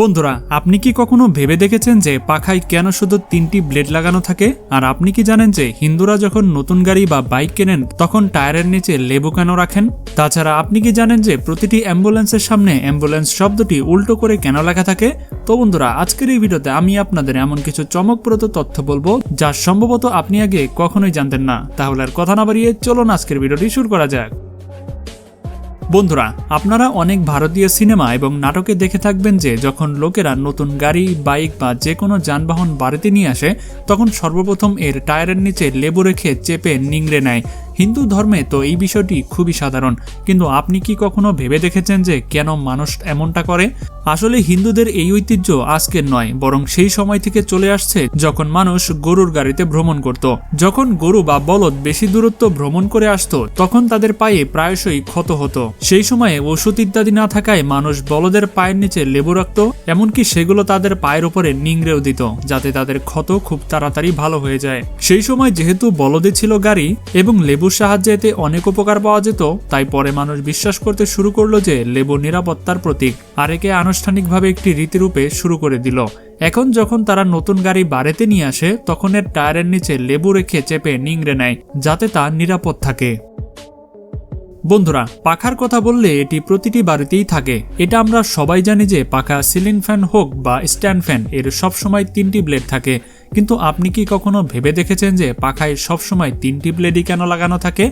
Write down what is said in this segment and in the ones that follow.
বন্ধুরা, আপনি কি কখনো ভেবে দেখেছেন যে পাখায় কেন শুধু তিনটি ব্লেড লাগানো থাকে? আর আপনি কি জানেন যে হিন্দুরা যখন নতুন গাড়ি বা বাইক কেনেন, তখন টায়ারের নিচে লেবু কেন রাখেন? তাছাড়া আপনি কি জানেন যে প্রতিটি অ্যাম্বুলেন্সের সামনে অ্যাম্বুলেন্স শব্দটি উল্টো করে কেন লেখা থাকে? তো বন্ধুরা, আজকের এই ভিডিওতে আমি আপনাদের এমন কিছু চমকপ্রদ তথ্য বলব যা সম্ভবত আপনি আগে কখনোই জানতেন না। তাহলে আর কথা না বাড়িয়ে চলুন আজকের ভিডিওটি শুরু করা যাক। বন্ধুরা, আপনারা অনেক ভারতীয় সিনেমা এবং নাটকে দেখে থাকবেন যে যখন লোকেরা নতুন গাড়ি, বাইক বা যে কোনো যানবাহন বাড়িতে নিয়ে আসে, তখন সর্বপ্রথম এর টায়ারের নিচে লেবু রেখে চেপে নিংড়ে নেয়। হিন্দু ধর্মে তো এই বিষয়টি খুবই সাধারণ। কিন্তু আপনি কি কখনো ভেবে দেখেছেন যে কেন মানুষ এমনটা করে? আসলে হিন্দুদের এই ঐতিহ্য আজকের নয়, বরং সেই সময় থেকে চলে আসছে যখন মানুষ গরুর গাড়িতে ভ্রমণ করত। যখন গরু বা বলদ বেশি দূরত্ব ভ্রমণ করে আসতো, তখন তাদের পায়ে প্রায়শই ক্ষত হতো। সেই সময়ে ওষুধ ইত্যাদি না থাকায় মানুষ বলদের পায়ের নিচে লেবু রাখত, এমনকি সেগুলো তাদের পায়ের ওপরে নিংড়েও দিত, যাতে তাদের ক্ষত খুব তাড়াতাড়ি ভালো হয়ে যায়। সেই সময় যেহেতু বলদে ছিল গাড়ি এবং লেবুর সাহায্যে এতে অনেক উপকার পাওয়া যেত, তাই পরে মানুষ বিশ্বাস করতে শুরু করল যে লেবু নিরাপত্তার প্রতীক, আর একে আনুষ্ঠানিকভাবে একটি রীতিরূপে শুরু করে দিল। এখন যখন তারা নতুন গাড়ি বাড়িতে নিয়ে আসে, তখন এর টায়ারের নিচে লেবু রেখে চেপে নিংড়ে নেয়, যাতে তা নিরাপদ থাকে। বন্ধুরা, পাখার কথা বললে এটি প্রতিটি বাড়িতেই থাকে। এটা আমরা সবাই জানি যে পাখা সিলিং ফ্যান হোক বা স্ট্যান্ড ফ্যান, এর সবসময় তিনটি ব্লেড থাকে। কিন্তু আপনি কি কখনো ভেবে দেখেছেন যে পাখায় সবসময় তিনটি ব্লেডই কেন লাগানো থাকে?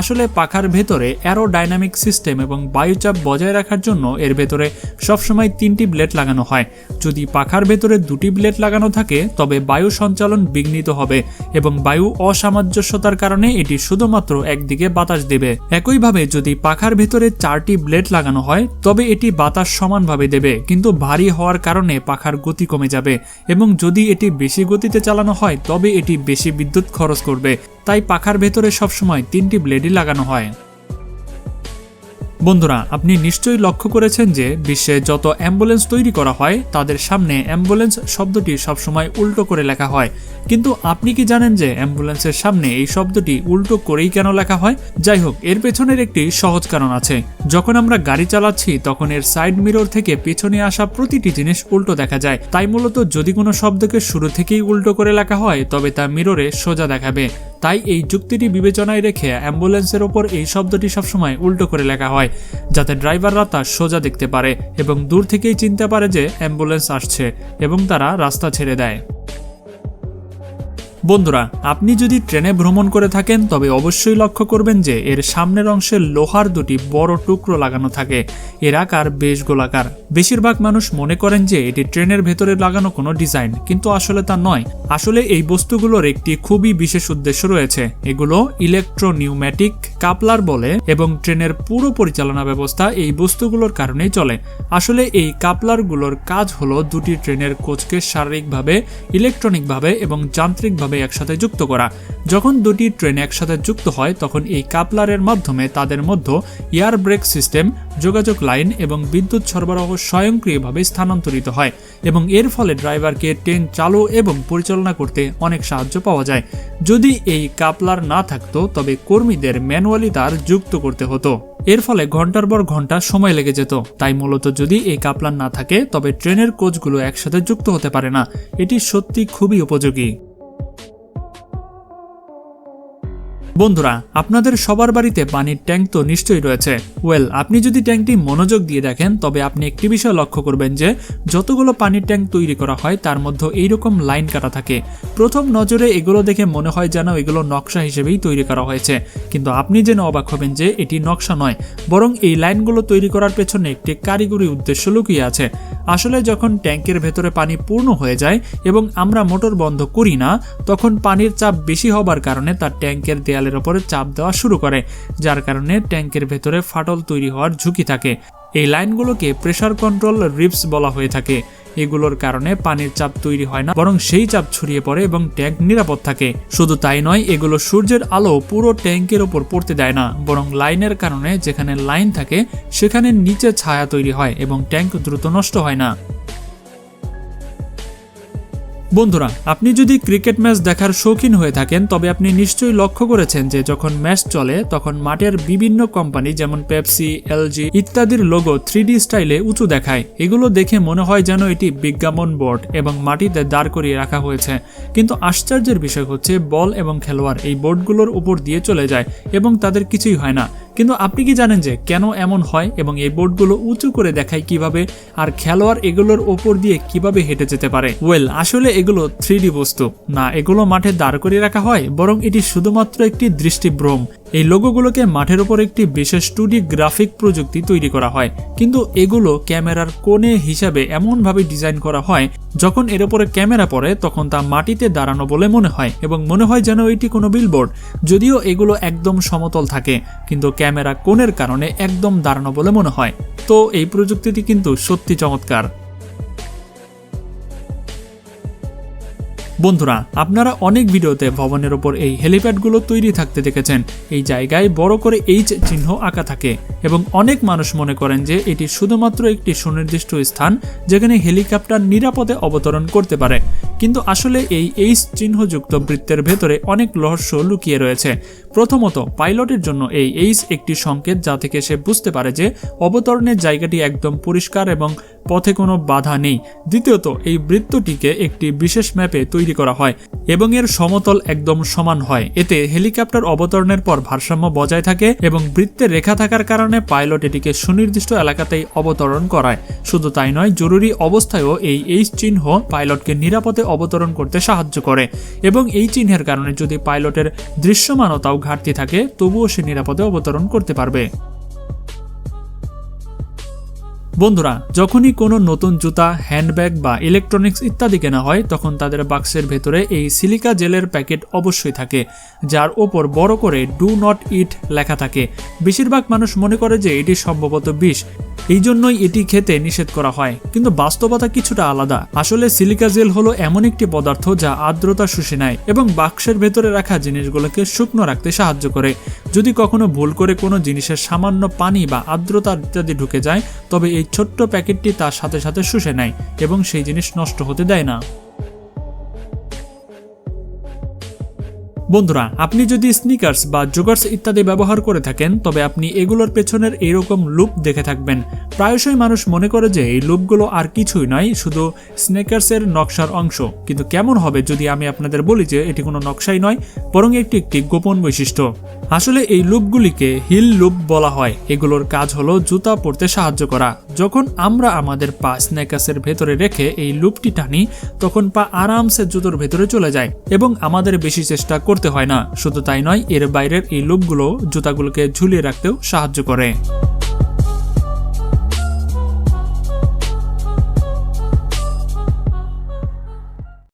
আসলে পাখার ভেতরে অ্যারো ডাইনামিক সিস্টেম এবং বায়ুচাপ বজায় রাখার জন্য এর ভেতরে সবসময় তিনটি ব্লেড লাগানো হয়। যদি পাখার ভেতরে দুটি ব্লেড লাগানো থাকে, তবে বায়ু সঞ্চালন বিঘ্নিত হবে এবং বায়ু অসামঞ্জস্যতার কারণে এটি শুধুমাত্র একদিকে বাতাস দেবে। একইভাবে যদি পাখার ভেতরে চারটি ব্লেড লাগানো হয়, তবে এটি বাতাস সমানভাবে দেবে, কিন্তু ভারী হওয়ার কারণে পাখার গতি কমে যাবে এবং যদি এটি বেশি গতিতে চালানো হয়, তবে এটি বেশি বিদ্যুৎ খরচ করবে। তাই পাখার ভেতরে সবসময় তিনটি ব্লেডই লাগানো হয়। বন্ধুরা, আপনি নিশ্চয়ই লক্ষ্য করেছেন যে বিশ্বে যত অ্যাম্বুলেন্স তৈরি করা হয়, তাদের সামনে অ্যাম্বুলেন্স শব্দটি সবসময় উল্টো করে লেখা হয়। কিন্তু আপনি কি জানেন যে অ্যাম্বুলেন্সের সামনে এই শব্দটি উল্টো করেই কেন লেখা হয়? যাই হোক, এর পেছনের একটি সহজ কারণ আছে। যখন আমরা গাড়ি চালাচ্ছি, তখন এর সাইড মিরর থেকে পেছনে আসা প্রতিটি জিনিস উল্টো দেখা যায়। তাই মূলত যদি কোনো শব্দকে শুরু থেকেই উল্টো করে লেখা হয়, তবে তা মিররে সোজা দেখাবে। তাই এই যুক্তিটি বিবেচনায় রেখে অ্যাম্বুলেন্সের ওপর এই শব্দটি সবসময় উল্টো করে লেখা হয়, যাতে ড্রাইভাররা তা সোজা দেখতে পারে এবং দূর থেকেই চিনতে পারে যে অ্যাম্বুলেন্স আসছে এবং তারা রাস্তা ছেড়ে দেয়। বন্ধুরা, আপনি যদি ট্রেনে ভ্রমণ করে থাকেন, তবে অবশ্যই লক্ষ্য করবেন যে এর সামনের অংশে লোহার দুটি বড় টুকরো লাগানো থাকে। এর আকার বেশ গোলাকার। বেশিরভাগ মানুষ মনে করেন যে এটি ট্রেনের ভেতরে লাগানো কোনো ডিজাইন, কিন্তু আসলে তা নয়। আসলে এই বস্তুগুলোর একটি খুবই বিশেষ উদ্দেশ্য রয়েছে। এগুলো ইলেকট্রোনিউম্যাটিক কাপলার বলে এবং ট্রেনের পুরো পরিচালনা ব্যবস্থা এই বস্তুগুলোর কারণেই চলে। আসলে এই কাপলারগুলোর কাজ হলো দুটি ট্রেনের কোচকে শারীরিকভাবে, ইলেকট্রনিকভাবে এবং যান্ত্রিকভাবে একসাথে যুক্ত করা। যখন দুটি ট্রেন একসাথে যুক্ত হয়, তখন এই কাপলারের মাধ্যমে তাদের মধ্যে এয়ার ব্রেক সিস্টেম, যোগাযোগ লাইন এবং বিদ্যুৎ সরবরাহ স্বয়ংক্রিয়ভাবে স্থানান্তরিত হয় এবং এর ফলে ড্রাইভারকে ট্রেন চালু এবং পরিচালনা করতে অনেক সাহায্য পাওয়া যায়। যদি এই কাপলার না থাকতো, তবে কর্মীদের ম্যানুয়ালি তার যুক্ত করতে হতো। এর ফলে ঘণ্টার পর ঘণ্টা সময় লেগে যেত। তাই মূলত যদি এই কাপলার না থাকে, তবে ট্রেনের কোচগুলো একসাথে যুক্ত হতে পারে না। এটি সত্যি খুবই উপযোগী। বন্ধুরা, আপনাদের সবার বাড়িতে পানির ট্যাঙ্ক তো নিশ্চয়ই রয়েছে। ওয়েল, আপনি যদি ট্যাঙ্কটি মনোযোগ দিয়ে দেখেন, তবে আপনি একটি বিষয় লক্ষ্য করবেন যে, যতগুলো পানির ট্যাঙ্ক তৈরি করা হয়, তার মধ্যে এইরকম লাইন কাটা থাকে। প্রথম নজরে এগুলো দেখে মনে হয় যেন এগুলো নকশা হিসেবেই তৈরি করা হয়েছে। কিন্তু আপনি যেন অবাক হবেন যে, এটি নকশা নয়, বরং এই লাইনগুলো তৈরি করার পেছনে একটি কারিগরি উদ্দেশ্য লুকিয়ে আছে। আসলে যখন ট্যাঙ্কের ভেতরে পানি পূর্ণ হয়ে যায় এবং আমরা মোটর বন্ধ করি না, তখন পানির চাপ বেশি হবার কারণে তার ট্যাঙ্কের দেয়ালের ওপরে চাপ দেওয়া শুরু করে, যার কারণে ট্যাঙ্কের ভেতরে ফাটল তৈরি হওয়ার ঝুঁকি থাকে। এই লাইনগুলোকে প্রেশার কন্ট্রোল রিপস বলা হয়ে থাকে। এগুলোর কারণে পানির চাপ তৈরি হয় না, বরং সেই চাপ ছড়িয়ে পড়ে এবং ট্যাঙ্ক নিরাপদ থাকে। শুধু তাই নয়, এগুলো সূর্যের আলো পুরো ট্যাঙ্কের ওপর পড়তে দেয় না, বরং লাইনের কারণে যেখানে লাইন থাকে, সেখানে নিচে ছায়া তৈরি হয় এবং ট্যাঙ্ক দ্রুত নষ্ট হয় না। বন্ধুরা, আপনি যদি ক্রিকেট ম্যাচ দেখার শৌখিন হয়ে থাকেন, তবে আপনি নিশ্চয়ই লক্ষ্য করেছেন যে যখন ম্যাচ চলে, তখন মাঠের বিভিন্ন কোম্পানি যেমন পেপসি, এলজি ইত্যাদির লোগো থ্রি স্টাইলে উঁচু দেখায়। এগুলো দেখে মনে হয় যেন এটি বিজ্ঞাপন বোর্ড এবং মাটিতে দাঁড় করিয়ে রাখা হয়েছে। কিন্তু আশ্চর্যের বিষয় হচ্ছে, বল এবং খেলোয়াড় এই বোর্ডগুলোর উপর দিয়ে চলে যায় এবং তাদের কিছুই হয় না। কিন্তু আপনি কি জানেন যে কেন এমন হয় এবং এই বোর্ডগুলো উঁচু করে দেখায় কীভাবে আর খেলোয়াড় এগুলোর ওপর দিয়ে কীভাবে হেঁটে যেতে পারে? ওয়েল, আসলে এগুলো থ্রি বস্তু। না, এগুলো মাঠে দাঁড় করিয়ে রাখা হয়, বরং এটি শুধুমাত্র একটি দৃষ্টিভ্রম। এই লোগোগুলোকে মাঠের ওপর একটি বিশেষ টুডি গ্রাফিক প্রযুক্তি তৈরি করা হয়। কিন্তু এগুলো ক্যামেরার কোণে হিসাবে এমনভাবে ডিজাইন করা হয়, যখন এর উপরে ক্যামেরা পড়ে, তখন তা মাটিতে দাঁড়ানো বলে মনে হয় এবং মনে হয় যেন এটি কোনো বিলবোর্ড যদিও এগুলো একদম সমতল থাকে, কিন্তু ক্যামেরা কোণের কারণে একদম দাঁড়ানো বলে মনে হয়। তো এই প্রযুক্তিটি কিন্তু সত্যি চমৎকার। বন্ধুরা, আপনারা অনেক ভিডিওতে ভবনের ওপর এই হেলিপ্যাডগুলো তৈরি থাকতে দেখেছেন। এই জায়গায় বড় করে এইচ চিহ্ন আঁকা থাকে এবং অনেক মানুষ মনে করেন যে এটি শুধুমাত্র একটি সুনির্দিষ্ট স্থান যেখানে হেলিকপ্টার নিরাপদে অবতরণ করতে পারে। কিন্তু আসলে এই এইচ চিহ্নযুক্ত বৃত্তের ভেতরে অনেক রহস্য লুকিয়ে রয়েছে। প্রথমত, পাইলটের জন্য এই এইচ একটি সংকেত যা থেকে সে বুঝতে পারে যে অবতরণের জায়গাটি একদম পরিষ্কার এবং পথে কোনো বাধা নেই। দ্বিতীয়ত, এই বৃত্তটিকে একটি বিশেষ ম্যাপে তৈরি করা হয় এবং এর সমতল একদম সমান হয়। এতে হেলিকপ্টার অবতরণের পর ভারসাম্য বজায় থাকে এবং বৃত্তের রেখা থাকার কারণে পাইলট এটিকে সুনির্দিষ্ট এলাকাতেই অবতরণ করায়। শুধু তাই নয়, জরুরি অবস্থায়ও এই এইচ চিহ্ন পাইলটকে নিরাপদে অবতরণ করতে সাহায্য করে। এবং এই চিহ্নের কারণে যদি পাইলটের দৃশ্যমানতাও ঘাটতি থাকে, তবুও সে নিরাপদে অবতরণ করতে পারবে। বন্ধুরা, যখনই কোনো নতুন জুতা, হ্যান্ডব্যাগ বা ইলেকট্রনিক্স ইত্যাদি কেনা হয়, তখন তাদের বাক্সের ভেতরে এই সিলিকা জেলের প্যাকেট অবশ্যই থাকে, যার ওপর বড় করে ডু নট ইট লেখা থাকে। বেশিরভাগ মানুষ মনে করে যে এটি সম্ভবত বিষ। এই জন্যই এটি খেতে নিষেধ করা হয়, কিন্তু বাস্তবতা কিছুটা আলাদা। আসলে সিলিকা জেল হলো এমন একটি পদার্থ যা আর্দ্রতা শুষে নেয় এবং বাক্সের ভেতরে রাখা জিনিসগুলোকে শুকনো রাখতে সাহায্য করে। যদি কখনো ভুল করে কোনো জিনিসের সামান্য পানি বা আর্দ্রতা ইত্যাদি ঢুকে যায়, তবে এই ছোট্ট প্যাকেটটি তার সাথে সাথে শুষে নেয় এবং সেই জিনিস নষ্ট হতে দেয় না। বন্ধুরা, আপনি যদি স্নিকার্স বা জোগার্স ইত্যাদি ব্যবহার করে থাকেন, তবে আপনি এগুলোর পেছনের এরকম লুপ দেখে থাকবেন। প্রায়শই মানুষ মনে করে যে এই লুপগুলো আর কিছুই নয় শুধু স্নেকার্সের নকশার অংশ। কিন্তু কেমন হবে যদি আমি আপনাদের বলি যে এটি কোনো নকশাই নয়, বরং একটি একটি গোপন বৈশিষ্ট্য। আসলে এই লুপগুলিকে হিল লুপ বলা হয়। এগুলোর কাজ হলো জুতা পরতে সাহায্য করা। যখন আমরা আমাদের পা স্নেকার্সের ভেতরে রেখে এই লুপটি টানি, তখন পা আরামসে জুতোর ভেতরে চলে যায় এবং আমাদের বেশি চেষ্টা করতে হয় না। শুধু তাই নয়, এর বাইরের এই লুপগুলো জুতাগুলোকে ঝুলিয়ে রাখতেও সাহায্য করে।